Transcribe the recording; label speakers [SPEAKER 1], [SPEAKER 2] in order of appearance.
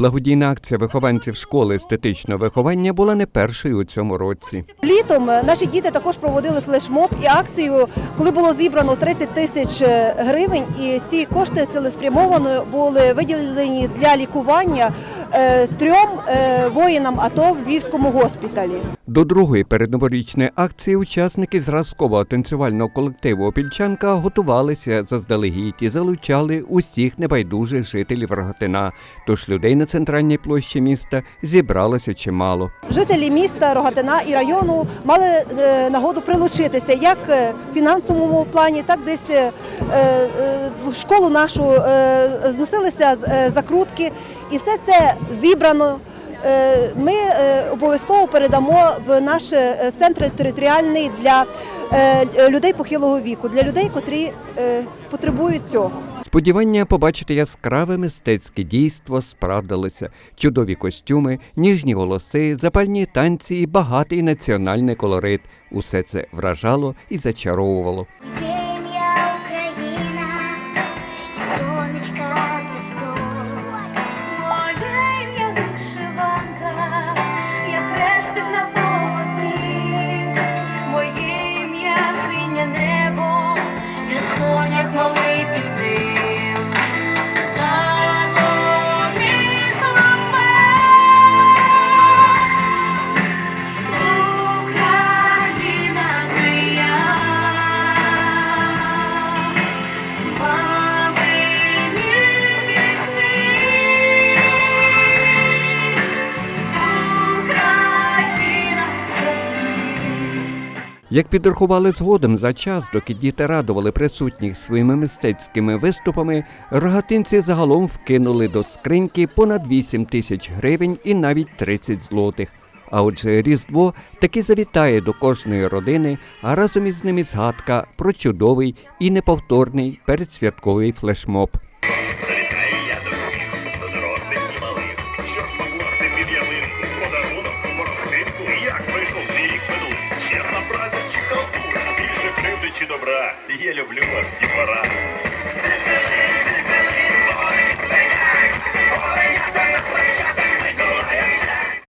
[SPEAKER 1] Благодійна акція вихованців школи естетичного виховання була не першою у цьому році.
[SPEAKER 2] Літом е, наші діти також проводили флешмоб і акцію, коли було зібрано 30 тисяч е, гривень, і ці кошти цілеспрямовано були виділені для лікування трьом е, воїнам АТО в Львівському госпіталі.
[SPEAKER 1] До другої передноворічної акції учасники зразкового танцювального колективу Опільчанка готувалися заздалегідь і залучали усіх небайдужих жителів Рогатина. Тож людей на центральній площі міста зібралося чимало.
[SPEAKER 2] Жителі міста Рогатина і району мали е, нагоду прилучитися як е, в фінансовому плані, так десь е, е, в школу нашу е, зносилися е, закрутки, і все це зібрано. Е, Ми е, обов'язково передамо в наш е, центр територіальний для людей похилого віку, для людей, котрі потребують цього.
[SPEAKER 1] Сподівання побачити яскраве мистецьке дійство справдилися. Чудові костюми, ніжні голоси, запальні танці і багатий національний колорит. Усе це вражало і зачаровувало. Як підрахували згодом за час, доки діти радували присутніх своїми мистецькими виступами, рогатинці загалом вкинули до скриньки понад 8 тисяч гривень і навіть 30 злотих. А отже, Різдво таки завітає до кожної родини, а разом із ними згадка про чудовий і неповторний передсвятковий флешмоб.
[SPEAKER 3] Чи добра, я люблю вас, дітвора.